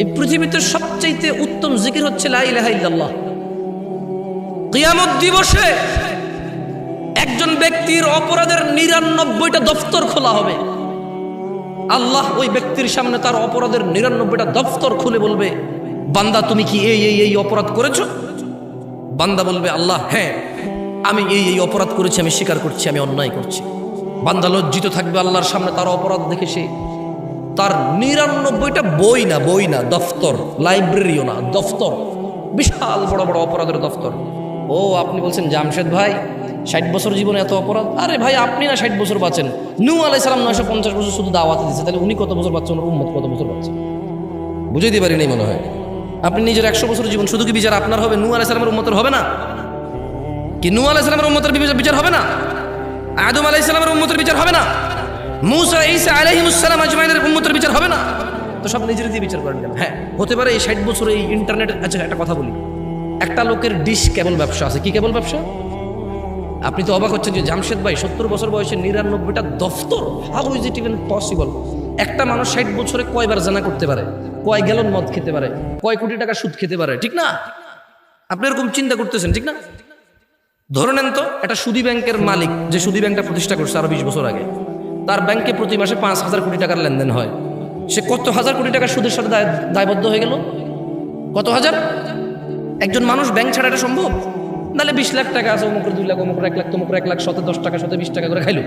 এই পৃথিবীতে সবচাইতে উত্তম জিকির হচ্ছে লা ইলাহা ইল্লাল্লাহ। কিয়ামত দিবসে একজন ব্যক্তির অপরাধের নিরানব্বইটা দফতর খোলা হবে। আল্লাহ ওই ব্যক্তির সামনে তার অপরাধের নিরানব্বইটা দফতর খুলে বলবে, বান্দা, তুমি কি এই এই এই অপরাধ করেছ? বান্দা বলবে, আল্লাহ হ্যাঁ আমি এই এই অপরাধ করেছি, আমি স্বীকার করছি, আমি অন্যায় করছি। বান্দা লজ্জিত থাকবে আল্লাহর সামনে তার অপরাধ দেখে সে তার নিরানব্বইটা বই না বই না, দফতর, লাইব্রেরিও না, দফতর। বিশাল বড় বড় অপরাধের দফতর। ও, আপনি বলছেন জামশেদ ভাই, ষাট বছর জীবনে এত অপরাধ? আরে ভাই, আপনি না ষাট বছর বাঁচেন। নু আলাই সালাম নয়শো পঞ্চাশ বছর শুধু দাওয়াতে দিচ্ছে তাহলে উনি কত বছর ওনার উম্মত কত বছর বুঝে দিতে পারিনি মনে হয়। আপনি নিজের একশো বছর জীবন, শুধু কি বিচার আপনার হবে? নু আলাই সালামের উম্মতের হবে না? কি নু আলাই সালামের উম্মতের বিচার- বিচার হবে না? আদম আলাই সালামের উম্মতের বিচার হবে না? মুসা ঈসা আলাইহিমুসসালাম আজমাইনের উম্মতের বিচার হবে না? তো সব নিজের দিয়ে বিচার করেন কেন? হ্যাঁ। হতে পারে এই ষাট বছর এই ইন্টারনেট আচ্ছা একটা কথা বলি। একটা লোকের ডিশ কেবল ব্যবসা আছে। কি কেবল ব্যবসা? আপনি তো অবাক হচ্ছেন যে জামশেদ ভাই সত্তর বছর বয়সে নিরানব্বইটা দফতর how is it even possible একটা মানুষ ষাট বছরে কয়বার জানা করতে পারে? কয় গ্যালন মদ খেতে পারে? কয় কোটি টাকা সুদ খেতে পারে? ঠিক না? আপনি এরকম চিন্তা করতেছেন ঠিক না? ধরে নেন তো একটা সুদী ব্যাংকের মালিক যে সুদী ব্যাংকটা প্রতিষ্ঠা করছে আরও বিশ বছর আগে তার ব্যাংকে প্রতি মাসে পাঁচ হাজার কোটি টাকার লেনদেন হয়। সে কত হাজার কোটি টাকার সুদের সাথে দায়বদ্ধ হয়ে গেল? কত হাজার? একজন মানুষ ব্যাংক ছাড়া এটা সম্ভব? নাহলে বিশ লাখ টাকা আছে অমুকের দুই লাখ অমুকের এক লাখ তমুকের এক লাখ, শতে দশ টাকা, শতে বিশ টাকা করে খাইলো।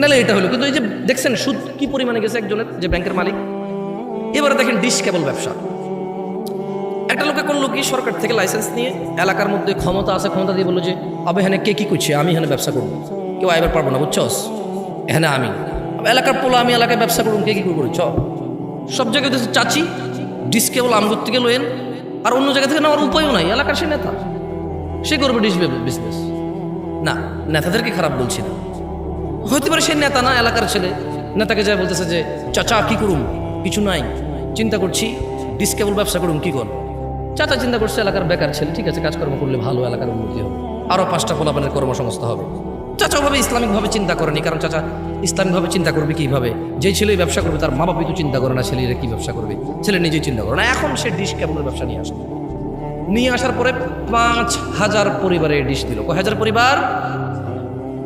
নাহলে এটা হলো। কিন্তু এই যে দেখছেন সুদ কি পরিমাণে গেছে একজনের, যে ব্যাংকের মালিক? এবারে দেখেন ডিশ কেবল ব্যবসা। একটা লোকে করল কি সরকার থেকে লাইসেন্স নিয়ে এলাকার মধ্যে ক্ষমতা আছে, ক্ষমতা দিয়ে বলল যে, আবে এখানে কে কি করছে? আমি এখানে ব্যবসা করব। কেউ আইবার পারব না, বুঝছস? এখানে আমি এলাকার পোলা, আমি এলাকায় ব্যবসা করব কে কি করব চ সব জায়গায় চাচি ডিস কেবল আমগর থেকে লোয়েন, আর অন্য জায়গা থেকে নেওয়ার উপায়ও নাই, এলাকার সে নেতা। সে করবে ডিস বিজনেস না, নেতাদেরকে খারাপ বলছি না। হতে পারে সে নেতা না, এলাকার ছেলে। নেতাকে যায় বলতেছে যে, চাচা, কি করুম? কিছু নাই। চিন্তা করছি ডিসকেবল ব্যবসা করুম, কি কর? চাচা চিন্তা করছে, এলাকার বেকার ছেলে, ঠিক আছে, কাজকর্ম করলে ভালো, এলাকার উন্নতি হবে। আরও পাঁচটা পোলাপানের কর্মসংস্থা হবে। চাচা ভাবে ইসলামিকভাবে চিন্তা করেনি, কারণ চাচা ইসলামিকভাবে চিন্তা করবে কীভাবে? যে ছেলে ব্যবসা করবে, তার মা বাবাই তো চিন্তা করে না ছেলেরা কি ব্যবসা করবে। ছেলে নিজেই চিন্তা করে না। এখন সে ডিশ কেবলের ব্যবসা নিয়ে আসবে নিয়ে আসার পরে পাঁচ হাজার পরিবারে ডিশ দিল। কয় হাজার পরিবার?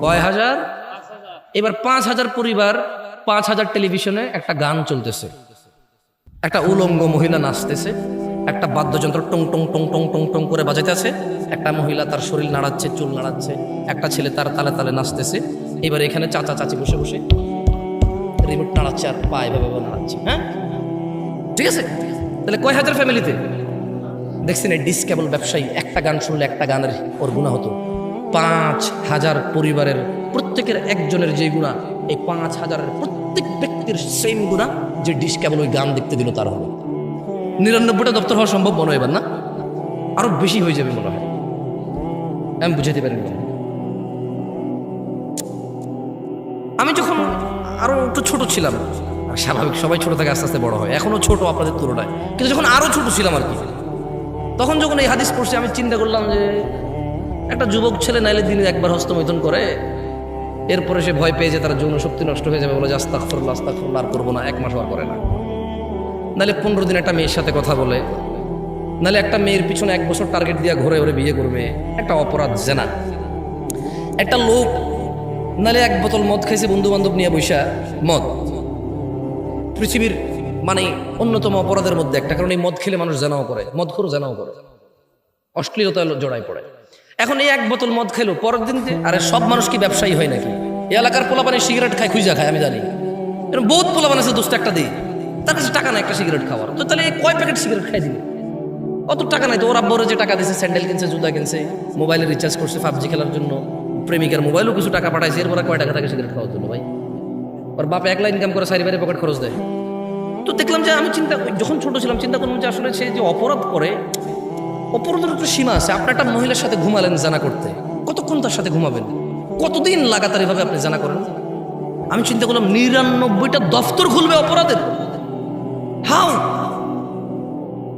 কয় হাজার? এবার পাঁচ হাজার পরিবার, পাঁচ হাজার টেলিভিশনে একটা গান চলতেছে। একটা উলঙ্গ মহিলা নাচতেছে। একটা বাদ্যযন্ত্র টং টং টং টং টং টং করে বাজাইতেছে। একটা মহিলা তার শরীর নাড়াচ্ছে, চুল নাড়াচ্ছে। একটা ছেলে তার তালে তালে নাচতেছে। এবার এখানে চাচা চাচি বসে বসে রিমোট নাড়াচ্ছে আর পা এভাবে এভাবে নাড়াচ্ছে হ্যাঁ? ঠিক আছে? তাহলে কয় হাজার ফ্যামিলিতে দেখছেন এই ডিসকেবল ব্যবসায়ী, একটা গান শুনলে একটা গানের ওর গুণা হতো। পাঁচ হাজার পরিবারের প্রত্যেকের একজনের যে গুণা এই পাঁচ হাজারের প্রত্যেক ব্যক্তির সেম গুণা যে ডিসকেবল ওই গান দেখতে দিল তার হবে। নিরানব্বইটা দপ্তর হওয়া সম্ভব মনে হয় এবার না? আরও বেশি হয়ে যাবে মনে হয়। আমি বুঝাতে পারিনি আরও একটু ছোট ছিলাম। আর স্বাভাবিক সবাই ছোট থেকে আস্তে আস্তে বড় হয়। এখনও ছোট আপনাদের তুলনায়। কিন্তু যখন আরও ছোট ছিলাম আর কি, তখন যখন এই হাদিস পড়ছি, আমি চিন্তা করলাম যে একটা যুবক ছেলে নাইলে দিনে একবার হস্তমৈথুন করে, এরপরে সে ভয় পেয়ে যে তার যৌন শক্তি নষ্ট হয়ে যাবে বলে যে আস্তাক ফরল্লা আস্তাক ফরল্লা আর করব না, এক মাস আর করে না। নাহলে পনেরো দিন একটা মেয়ের সাথে কথা বলে নাহলে একটা মেয়ের পিছনে এক বছর টার্গেট দিয়ে ঘরে ঘরে বিয়ে করবে, একটা অপরাধ জেনা। একটা লোক নাহলে এক বোতল মদ খাইছে বন্ধু বান্ধব নিয়ে বৈশা মদ। পৃথিবীর মানে অন্যতম অপরাধের মধ্যে একটা, কারণ এই মদ খেলে মানুষ জানাও করে মদ খোর জানাও করে অশ্লীলতা জড়াই পড়ে। এখন এই এক বোতল মদ খেলো, পরের দিন আরে সব মানুষ কি ব্যবসায়ী হয় নাকি? এই এলাকার পোলাপানে সিগারেট খায়, খুঁজা খায়, আমি জানি। এরকম বহুত পোলাপান আছে, দোস্ত, একটা দিই তার কাছে টাকা নাই একটা সিগারেট খাওয়ার। তো তাহলে কয় প্যাকেট সিগারেট খাই দিবে? অত টাকা নাই তো, ওর আব্বরে যে টাকা দিয়েছে স্যান্ডেল কিনছে, জুতা কিনছে, মোবাইলে রিচার্জ করছে, পাবজি খেলার জন্য। প্রেমিকার মোবাইলও কিছু টাকা পাঠাইছে, এরপরে কয় টাকা থাকে সিগারেট খাওয়ার জন্য ভাই? ওর বাপ একলা ইনকাম করে সারি বাড়ি পকেট খরচ দেয়। তো দেখলাম যে আমি চিন্তা যখন ছোট ছিলাম, চিন্তা করলাম যে আসলে সে যে অপরাধ করে, অপরাধের একটা সীমা আছে আপনি একটা মহিলার সাথে ঘুমালেন জানা করতে। কতক্ষণ তার সাথে ঘুমাবেন? কতদিন লাগাতার এভাবে আপনি জানা করেন? আমি চিন্তা করলাম, নিরানব্বইটা দফতর খুলবে অপরাধের। হাউ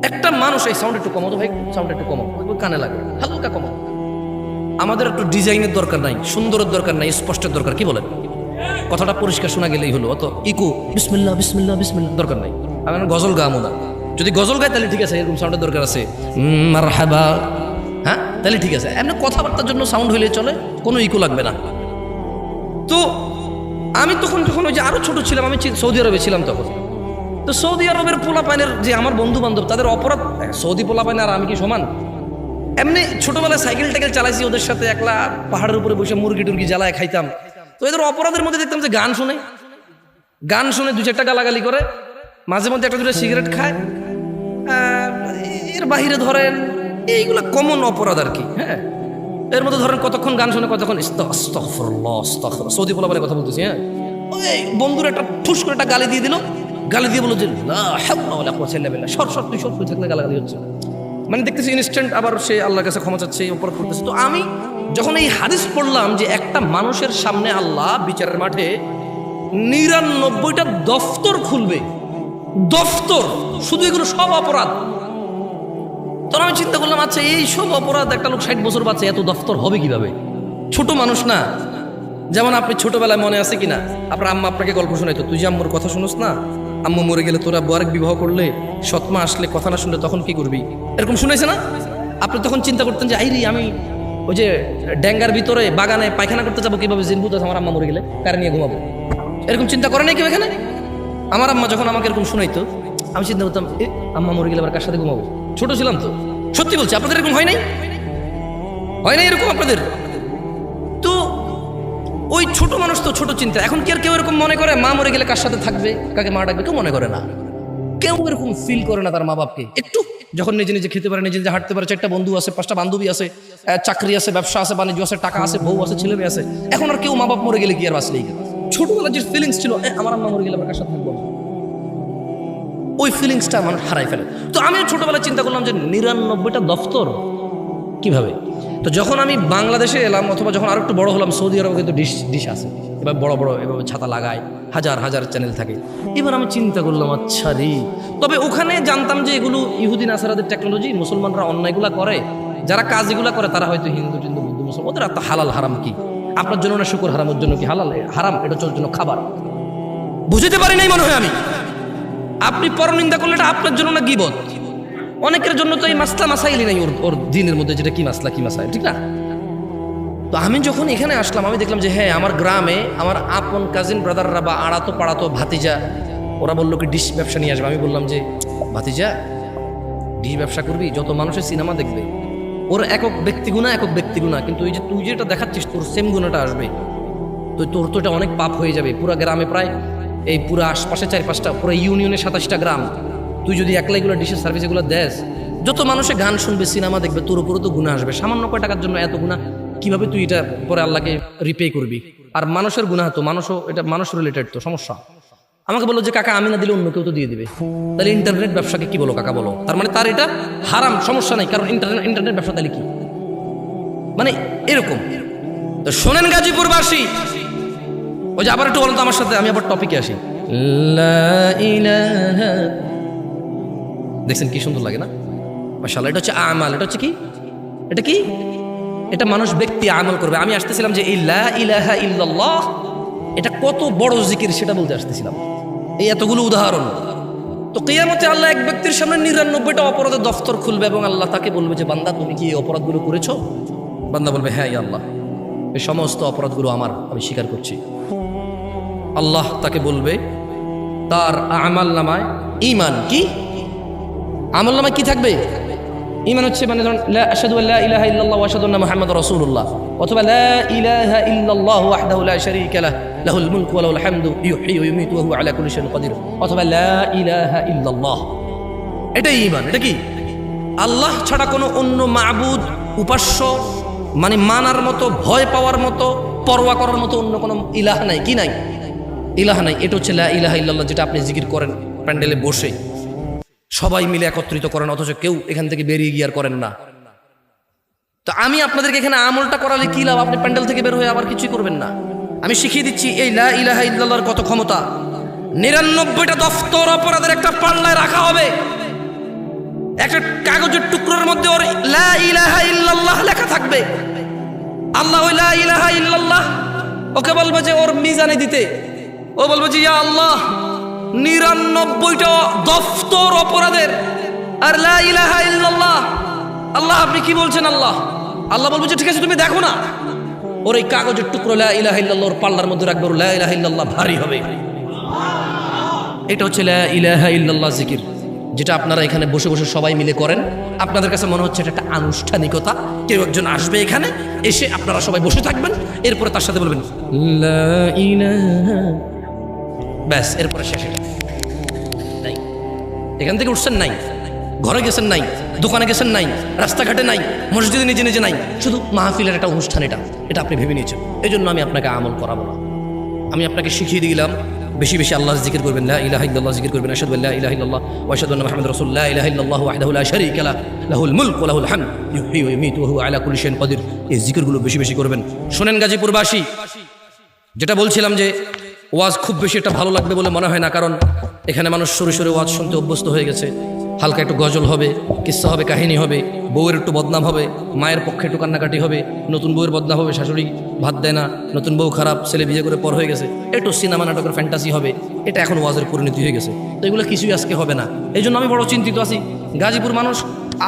একটা মানুষ, এই সাউন্ড একটু কমাতো ভাই সাউন্ড একটু কমাও কানে লাগে হালকা কমাও। আমাদের একটু ডিজাইনের দরকার নাই, সুন্দরের দরকার নাই, স্পষ্টের দরকার, কি বলেন? কথাটা পরিষ্কার শোনা গেলেই হলো, অত ইকু বিসমিল্লা বিসমিল্লা বিসমিল্লা দরকার নাই। আমি গজল গামো না। যদি গজল গায়, তাহলে ঠিক আছে, এরকম সাউন্ডের দরকার আছে। হ্যাঁ? তাহলে ঠিক আছে। এমনি কথাবার্তার জন্য সাউন্ড হইলে চলে, কোনো ইকো লাগবে না। তো আমি তখন যখন ওই যে আরও ছোট ছিলাম, আমি সৌদি আরবে ছিলাম তখন। তো সৌদি আরবের পোলাপাইনের যে আমার বন্ধু বান্ধব তাদের অপরাধ সৌদি পোলাপাইন আর আমি কি সমান? এমনি ছোটবেলায় সাইকেল টাইকেল চালাইছি ওদের সাথে একলা, পাহাড়ের উপরে বসে মুরগি টুরগি জ্বালায় খাইতাম। তো এদের অপরাধের মধ্যে দেখতাম যে গান শুনে। গান শুনে দু চারটা গালাগালি করে। মাঝে মধ্যে একটা দুটো সিগারেট খায়। এর বাহিরে ধরেন এইগুলো কমন অপরাধ আর কি হ্যাঁ? এর মধ্যে ধরেন কতক্ষণ গান শুনে, কতক্ষণ। সৌদি পোলাপানের কথা বলতেছি হ্যাঁ? ওই বন্ধুর একটা ঠুস করে একটা গালি দিয়ে দিল। গালি দিয়ে বলো যে। সর সর, তুই সর, তুই থাকলে গালাগালি হচ্ছে মানে দেখতেছি ইনস্ট্যান্ট আবার সে আল্লাহর কাছে ক্ষমা চাচ্ছে অপরাধ করতেছে। তো আমি যখন এই হাদিস পড়লাম যে একটা মানুষের সামনে আল্লাহ বিচারের মাঠে নিরানব্বইটা দফতর খুলবে, দফতর, শুধু এগুলো সব অপরাধ। তখন আমি চিন্তা করলাম আচ্ছা এই সব অপরাধ একটা লোক ষাট বছর বাচ্চা এত দফতর হবে কীভাবে? ছোট মানুষ না। যেমন আপনি ছোটবেলায় মনে আছে কিনা? আপনার আম্মা আপনাকে গল্প শোনাইতো, তুই যে আম্মুর কথা শুনোস না আম্মু মরে গেলে তোরা আরেক বিবাহ করলে, সৎমা আসলে কথা না শুনলে তখন কি করবি? এরকম শুনেছে না? আপনি তখন চিন্তা করতেন যে, আইরি, আমি ওই যে ড্যাঙ্গার ভিতরে বাগানে পায়খানা করতে যাব, কীভাবে জিনবুত আছে, আমার আম্মা মরে গেলে? কারে নিয়ে ঘুমাবো? এরকম চিন্তা করে নাই কেউ এখানে? আমার আম্মা যখন আমাকে এরকম শোনাইতো, আমি চিন্তা করতাম, এ, আম্মা মরে গেলে আবার কার সাথে ঘুমাবো? ছোট ছিলাম তো। সত্যি বলছি, আপনাদের এরকম হয় নাই? হয় নাই এরকম আপনাদের? ওই ছোট মানুষ তো ছোট চিন্তা। এখন কি আর কেউ এরকম মনে করে? মা মরে গেলে কার সাথে থাকবে? কাকে মা ডাকবে? কেউ মনে করে না। কেউ এরকম ফিল করে না তার মা বাপকে একটু। যখন নিজে নিজে খেতে পারে, নিজে নিজে হাঁটতে পারে, চারটা বন্ধু আছে, পাঁচটা বান্ধবী আছে চাকরি আছে, ব্যবসা আছে, বাণিজ্য আছে, টাকা আছে, বউ আছে, ছেলে মেয়ে আছে, এখন আর কেউ মা বাপ মরে গেলে কি আর বাঁচলেই? ছোটবেলার যে ফিলিংস ছিল আমার আম্মা মরে গেলে আমার কার সাথে থাকব ওই ফিলিংসটা মানুষ হারাই ফেলে। তো আমি ছোটবেলায় চিন্তা করলাম যে, নিরানব্বইটা দফতর কীভাবে? তো যখন আমি বাংলাদেশে এলাম, অথবা যখন আরও একটু বড় হলাম, সৌদি আরবে কিন্তু ডিশ ডিশ আছে। এবার বড় বড় এভাবে ছাতা লাগায় হাজার হাজার চ্যানেল থাকে। এবার আমি চিন্তা করলাম আচ্ছা রে। তবে ওখানে জানতাম যে এগুলো ইহুদিন আসারাদের টেকনোলজি মুসলমানরা অন্যায়গুলো করে। যারা কাজ এগুলা করে, তারা হয়তো হিন্দু, টিন্দু, বুদ্ধ, মুসলমান, ওদের এত হালাল, হারাম কি? আপনার জন্য না শুকুর, হারামের জন্য কি হালাল? হারাম, এটা ওর জন্য খাবার। বুঝতে পারি নাই মনে হয় আমি। আপনি পরনিন্দা করলে এটা আপনার জন্য না গিবত? অনেকের জন্য তো এই মাসলা মাসাইলি নাই ওর ওর দিনের মধ্যে, যেটা কি মাসলা, কি মাসাইল, ঠিক না? তো আমি যখন এখানে আসলাম, আমি দেখলাম যে হ্যাঁ আমার গ্রামে আমার আপন কাজিন ব্রাদাররা বা আড়াতো পাড়াতো ভাতিজা, ওরা বলল কি, ডিশ ব্যবসা নিয়ে আসবে। আমি বললাম যে, ভাতিজা, ডিশ ব্যবসা করবি? যত মানুষের সিনেমা দেখবে, ওর একক ব্যক্তিগুণা একক ব্যক্তিগুণা। কিন্তু এই যে তুই যেটা দেখাচ্ছিস, তোর সেম গুণাটা আসবে। তো তোর তো এটা অনেক পাপ হয়ে যাবে। পুরো গ্রামে প্রায় এই পুরো আশপাশে চার পাঁচটা পুরো ইউনিয়নে সাতাশটা গ্রাম। তুই যদি একলা এগুলো ডিশের সার্ভিস এগুলো দেস, যত মানুষে গান শুনবে, সিনেমা দেখবে, তোর উপরও তো গুণা আসবে। সামান্য কয় টাকার জন্য এত গুণা কীভাবে তুই এটা পরে আল্লাহকে রিপে করবি? আর মানুষের গুণা তো, মানুষও, এটা মানুষ রিলেটেড তো, সমস্যা। আমাকে বলল যে, কাকা, আমি না দিলে অন্য কেউ তো দিয়ে দিবে। তাহলে ইন্টারনেট ব্যবসাকে কি বলো, কাকা, বলো? তার মানে তার এটা হারাম, সমস্যা নাই, কারণ ইন্টারনেট ইন্টারনেট ব্যবসা তাহলে কি? মানে এরকম। তো শোনেন গাজীপুরবাসী, ওই যে আবার একটু বলতো আমার সাথে, আমি আবার টপিকে আসি। লা ইলাহা দেখছেন কি সুন্দর লাগে না? মাশাআল্লাহ, এটা হচ্ছে আমাল, এটা হচ্ছে কি? এটা কি? এটা মানুষ, ব্যক্তি আমল করবে। আমি আসতেছিলাম যে এই লা ইলাহা ইল্লাল্লাহ, এটা কত বড় জিকির সেটা বলতে আসতেছিলাম। এই এতগুলো উদাহরণ। তো কিয়ামতে আল্লাহ এক ব্যক্তির সামনে নিরানব্বইটা অপরাধের দফতর খুলবে এবং আল্লাহ তাকে বলবে যে, বান্দা, তুমি কি এই অপরাধগুলো করেছ? বান্দা বলবে হ্যাঁ আল্লাহ, এই সমস্ত অপরাধগুলো আমার, আমি স্বীকার করছি। আল্লাহ তাকে বলবে, তার আমাল নামায় ইমান কি? আমল নামায় কি থাকবে? ইমান হচ্ছে মানে ধরুন, লা আশহাদু আল্লা ইলাহা ইল্লাল্লাহ ওয়া আশহাদু আন্না মুহাম্মাদুর রাসূলুল্লাহ, অথবা লাহুল অথবা লা এটাই ইমান এটা কি? আল্লাহ ছাড়া কোনো অন্য মাবুদ, উপাস্য মানে মানার মতো, ভয় পাওয়ার মতো, পরোয়া করার মতো অন্য কোনো ইলাহ নাই, কি নাই? ইলাহ নাই, এটা হচ্ছে লা যেটা আপনি জিকির করেন, প্যান্ডেলে বসে। সবাই মিলে একত্রিত করেন, অথচ কেউ এখান থেকে বেরিয়ে গিয়ে আর করেন না। তো আমি আপনাদেরকে এখানে আমলটা করালে কি লাভ? আপনি প্যান্ডেল থেকে বের হয়ে আবার কিছুই করবেন না। আমি শিখিয়ে দিচ্ছি, এই লা ইলাহা ইল্লাল্লাহর কত ক্ষমতা। নিরানব্বইটা দফতর অপরাধের একটা পাল্লায় রাখা হবে। একটা কাগজের টুকরোর মধ্যে ওর লা ইলাহা ইল্লাল্লাহ লেখা থাকবে। আল্লাহ ওই লা ইলাহা ইল্লাল্লাহ, ওকে বলবে যে ওর মিজানে দিতে। ও বলবে যে ইয়া আল্লাহ নিরানব্বইটা দফতর অপরাধের। আর লা ইলাহা ইল্লাল্লাহ। আল্লাহ, আপনি কি বলছেন আল্লাহ? আল্লাহ বলব যে, ঠিক আছে, তুমি দেখো না। ওর এই কাগজের টুকরো লা ইলাহা ওর পাল্লার মধ্যে রাখবে, ওর ইলাহা ইল্লাল্লাহ ভারী হবে। এটা হচ্ছে লা ইলাহা জিকির, যেটা আপনারা এখানে বসে বসে সবাই মিলে করেন। আপনাদের কাছে মনে হচ্ছে এটা একটা আনুষ্ঠানিকতা। কেউ একজন আসবে এখানে, এসে আপনারা সবাই বসে থাকবেন। এরপরে তার সাথে বলবেন, লা ইলাহা ব্যাস, এরপরে শেষ। নাই। এখান থেকে উঠছেন নাই। ঘরে গেছেন নাই। দোকানে গেছেন নাই। রাস্তাঘাটে নাই। মসজিদে নিজে নিজে নাই। শুধু মাহফিলের একটা অনুষ্ঠান এটা। এটা আপনি ভেবে নিয়েছেন। এই জন্য আমি আপনাকে আমল করাবো না। আমি আপনাকে শিখিয়ে দিলাম, বেশি বেশি আল্লাহ জিকির করবেন, লা ইলাহা ইল্লাল্লাহ জিকির করবেন, আশহাদু আল্লা ইলাহা ইল্লাল্লাহ ওয়া আশহাদু আন্না মুহাম্মাদার রাসূলুল্লাহ। ইলাহা ইল্লাল্লাহ ওয়াহদাহু লা শারীকা লাহ লাহুল মুলক ওয়া লাহুল হামদ। ইউহয়ি ওয়া ইউমীতু ওয়া হুয়া আলা কুল্লি শাইইন কাদির। এই জিকিরগুলো বেশি বেশি করবেন। শুনেন গাজীপুরবাসী, যেটা বলছিলাম যে ওয়াজ খুব বেশি একটা ভালো লাগবে বলে মনে হয় না, কারণ এখানে মানুষ সরে সরে ওয়াজ শুনতে অভ্যস্ত হয়ে গেছে। হালকা একটু গজল হবে কিস্সা হবে, কাহিনী হবে, বউয়ের একটু বদনাম হবে, মায়ের পক্ষে একটু কান্নাকাটি হবে, নতুন বউয়ের বদনাম হবে, শাশুড়ি ভাত দেয় না, নতুন বউ খারাপ, ছেলে বিয়ে করে পর হয়ে গেছে, একটু সিনেমা নাটকের ফ্যান্টাসি হবে, এটা এখন ওয়াজের পরিণতি হয়ে গেছে। তো এগুলো কিছুই আজকে হবে না। এই জন্য আমি বড় চিন্তিত আছি। গাজীপুর মানুষ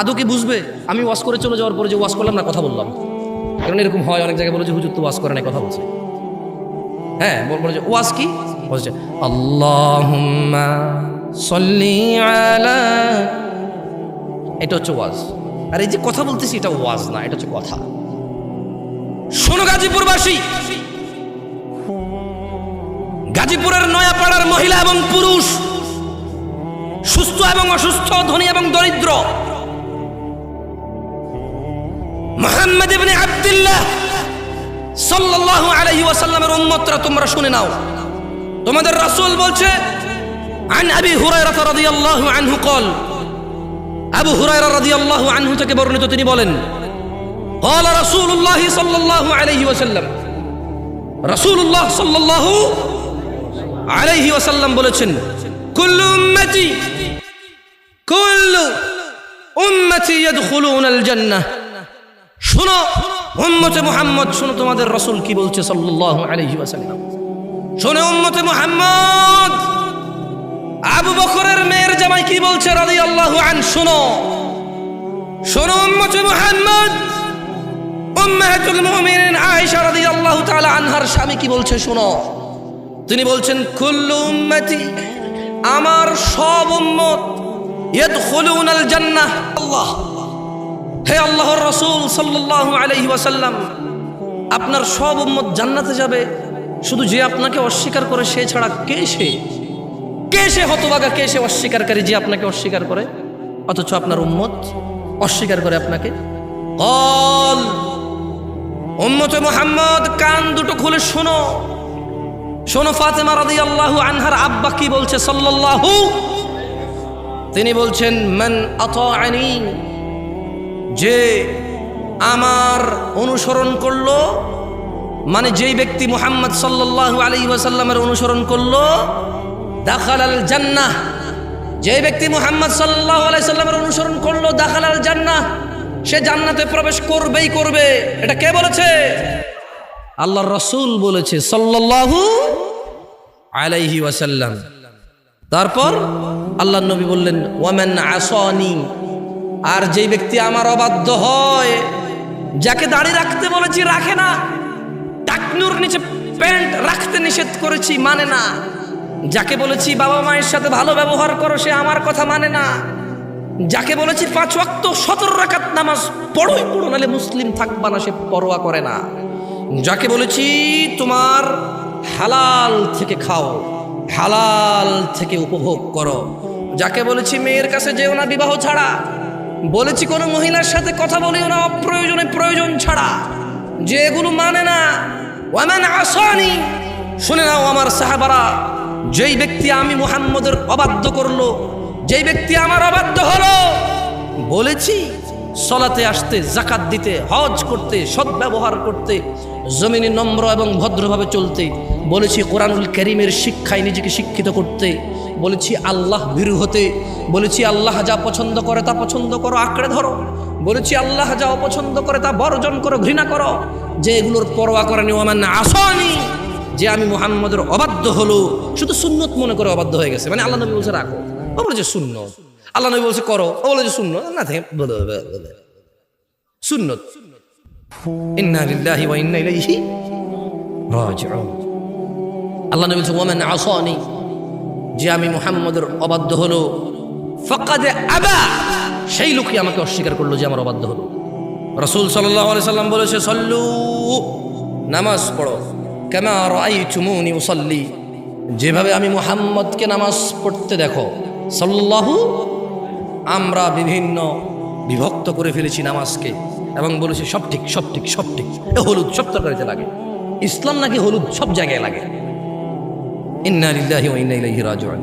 আদৌ কি বুঝবে? আমি ওয়াশ করে চলে যাওয়ার পরে যে ওয়াশ করলাম না, কথা বললাম। কারণ এরকম হয়, অনেক জায়গায় বলে যে, হুজুর তো ওয়াশ করে না কথা বলছে। হ্যাঁ বল বলে যে ওয়াজ কি? বলছে আল্লাহুম্মা সল্লি আলা এটা হচ্ছে ওয়াজ। আর এই যে কথা বলতেছি, এটা ওয়াজ না, এটা হচ্ছে কথা। শোনো গাজীপুরবাসী, গাজীপুরের নয়াপাড়ার মহিলা এবং পুরুষ, সুস্থ এবং অসুস্থ, ধনী এবং দরিদ্র, মোহাম্মদ ইবনে আব্দুল্লাহ সাল্লাল্লাহু আলাইহি ওয়াসাল্লামের উম্মতরা তোমরা শুনে নাও তোমাদের রাসূল বলছে عن ابي هريره رضي الله عنه قال আবু হুরায়রা রাদিয়াল্লাহু আনহু থেকে বর্ণিত তিনি বলেন قال رسول الله صلى الله عليه وسلم رسول الله صلى الله عليه وسلم বলেছেন كل امتي كل امتي يدخلون الجنه শুনো, উম্মতে মুহাম্মদ, শুনো তোমাদের রসুল কি বলছে সাল্লাল্লাহু আলাইহি ওয়াসাল্লাম। শুনে, উম্মতে মুহাম্মদ, আবু বকরের মেয়ের জামাই কি বলছে রাদিয়াল্লাহু আন শুনো। শোনো, উম্মতে মুহাম্মদ উম্মাহাতুল মুমিনিন আয়েশা রাদিয়াল্লাহু তাআলা আনহার স্বামী কি বলছে, শোনো। তিনি বলছেন, কুল্লু উম্মতি, আমার সব উম্মত ইয়াদখুলুনাল জান্নাহ। আল্লাহ। হে আল্লাহর রসুল সাল্লাল্লাহু আলাইহি ওয়াসাল্লাম, আপনার সব উম্মত জান্নাতে যাবে। শুধু যে আপনাকে অস্বীকার করে সে ছাড়া কে সে? কে সে হতবাগা কে সে অস্বীকারী যে আপনাকে অস্বীকার করে? অথচ আপনার উম্মত অস্বীকার করে আপনাকে। কল, উম্মতে মোহাম্মদ, কান দুটো খুলে শোনো। শোনো ফাতেমা রাদিয়াল্লাহু আনহার আব্বা কি বলছে সাল্লাল্লাহু? তিনি বলছেন, মান আতাআনি যে আমার অনুসরণ করল মানে যেই ব্যক্তি মুহাম্মদ সাল্লাল্লাহু আলাইহি ওয়াসাল্লামের অনুসরণ করল দাখাল আল জান্নাহ। যে ব্যক্তি মুহাম্মদ সাল্লাল্লাহু আলাইহি সাল্লামের অনুসরণ করল দাখাল আল জান্নাহ, সে জান্নাতে প্রবেশ করবেই করবে। এটা কে বলেছে? আল্লাহর রসুল বলেছে, সাল্লাল্লাহু আলাইহি ওয়াসাল্লাম। তারপর আল্লাহ নবী বললেন ওয়ামেন আসনি আর যেই ব্যক্তি আমার অবাধ্য হয়, যাকে দাঁড়িয়ে রাখতে বলেছি রাখে না, টাকনুর নিচে প্যান্ট রাখতে নিষেধ করেছি মানে না। যাকে বলেছি বাবা মায়ের সাথে ভালো ব্যবহার করো, সে আমার কথা মানে না। যাকে বলেছি পাঁচ ওয়াক্ত সতেরো রাকাত নামাজ পড়োই পড়ো, নাহলে মুসলিম থাকবা না, সে পরোয়া করে না। যাকে বলেছি তোমার হালাল থেকে খাও, হালাল থেকে উপভোগ করো। যাকে বলেছি মেয়ের কাছে যেও না বিবাহ ছাড়া বলেছি কোনো মহিলার সাথে কথা বলিও না, অপ্রয়োজনে প্রয়োজন ছাড়া। যে এগুলো মানে না, ওয়ামান আসানি, শুনে নাও আমার সাহাবারা, যেই ব্যক্তি আমি মোহাম্মদের অবাধ্য করল, যেই ব্যক্তি আমার অবাধ্য হলো, বলেছি সলাতে আসতে, জাকাত দিতে, হজ করতে সদ্ব্যবহার করতে, জমিনে নম্র এবং ভদ্রভাবে চলতে, বলেছি কোরআনুল করিমের শিক্ষায় নিজেকে শিক্ষিত করতে, বলেছি আল্লাহ ভীরু হতে, বলেছি আল্লাহ যা পছন্দ করে তা পছন্দ করো, আঁকড়ে ধরো, বলেছি আল্লাহ যা অপছন্দ করে তা বর্জন করো, ঘৃণা করো, যে এগুলোর পরোয়া করেনি ওমান আসনি, যে আমি মোহাম্মদের অবাধ্য হলো, শুধু সুন্নত মনে করে অবাধ্য হয়ে গেছে মানে আল্লাহ নবী বলছে রাখো ও যে শূন্য আল্লাহ নবী বলছে, করো। ও বলে যে শূন্য না, থেকে। সুন্নত। ইন্না আল্লাহ যে আমি মুহাম্মদের অবাধ্য হলো। সেই আমাকে অস্বীকার করল যে আমার হলো। রসুল সাল্লাম বলেছে, সল্লু, নামাজ পড়ো। রাআইতুমুনি উসাল্লি। যেভাবে আমি মুহাম্মদকে নামাজ পড়তে দেখো, সাল্লাল্লাহু আমরা বিভিন্ন বিভক্ত করে ফেলেছি নামাজকে এবং বলেছি সব ঠিক সব ঠিক সব ঠিক। এ হলুদ সব তরকারিতে লাগে। ইসলাম নাকি হলুদ সব জায়গায় লাগে। ইন্না লিল্লাহি ওয়া রাজিউন।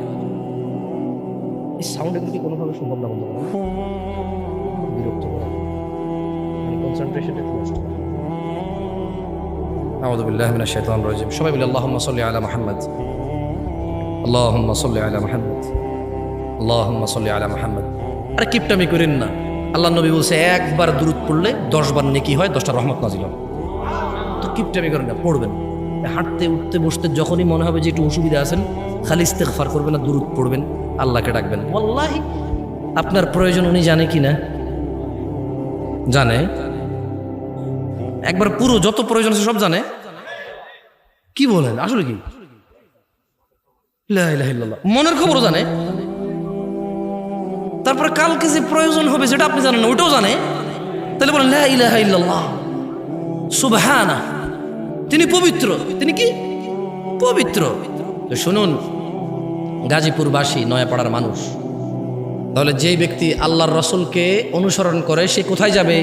এই সাউন্ড এগুলো কি কোনোভাবে সম্ভব না বন্ধ করা বিরক্ত করা। মানে কনসেন্ট্রেশন একটু নষ্ট করে। আউযু বিল্লাহি মিনাশ শাইতানির রাজিম। সবাই বলি আল্লাহুম্মা সাল্লি আলা মুহাম্মদ। আল্লাহুম্মা সাল্লি আলা মুহাম্মদ। আল্লাহুম্মা সাল্লি আলা মুহাম্মদ। আরে কিপটামি করেন না। আল্লাহ নবী বলছে, একবার দূরত পড়লে দশবার নেকি হয়, দশটা রহমত নাজিল তো কিপটামি করেন না, পড়বেন। হাঁটতে, উঠতে, বসতে যখনই মনে হবে যে একটু অসুবিধা আছেন, খালি ইস্তেগফার করবেন না দূরত পড়বেন, আল্লাহকে ডাকবেন। ওয়াল্লাহি, আপনার প্রয়োজন উনি জানে কি না? জানে। একবার পুরো যত প্রয়োজন আছে সব জানে। কি বলেন, আসলে কি। মনের খবরও জানে। তারপরে কালকে যে প্রয়োজন হবে যেটা আপনি জানেন ওইটাও জানে। তাহলে বলেন ইল্লাল্লাহ সুবহানা তিনি পবিত্র। তিনি কি? পবিত্র। শুনুন, গাজীপুরবাসী, নয়াপাড়ার মানুষ, তাহলে যে ব্যক্তি আল্লাহর রসুলকে অনুসরণ করে, সে কোথায় যাবে?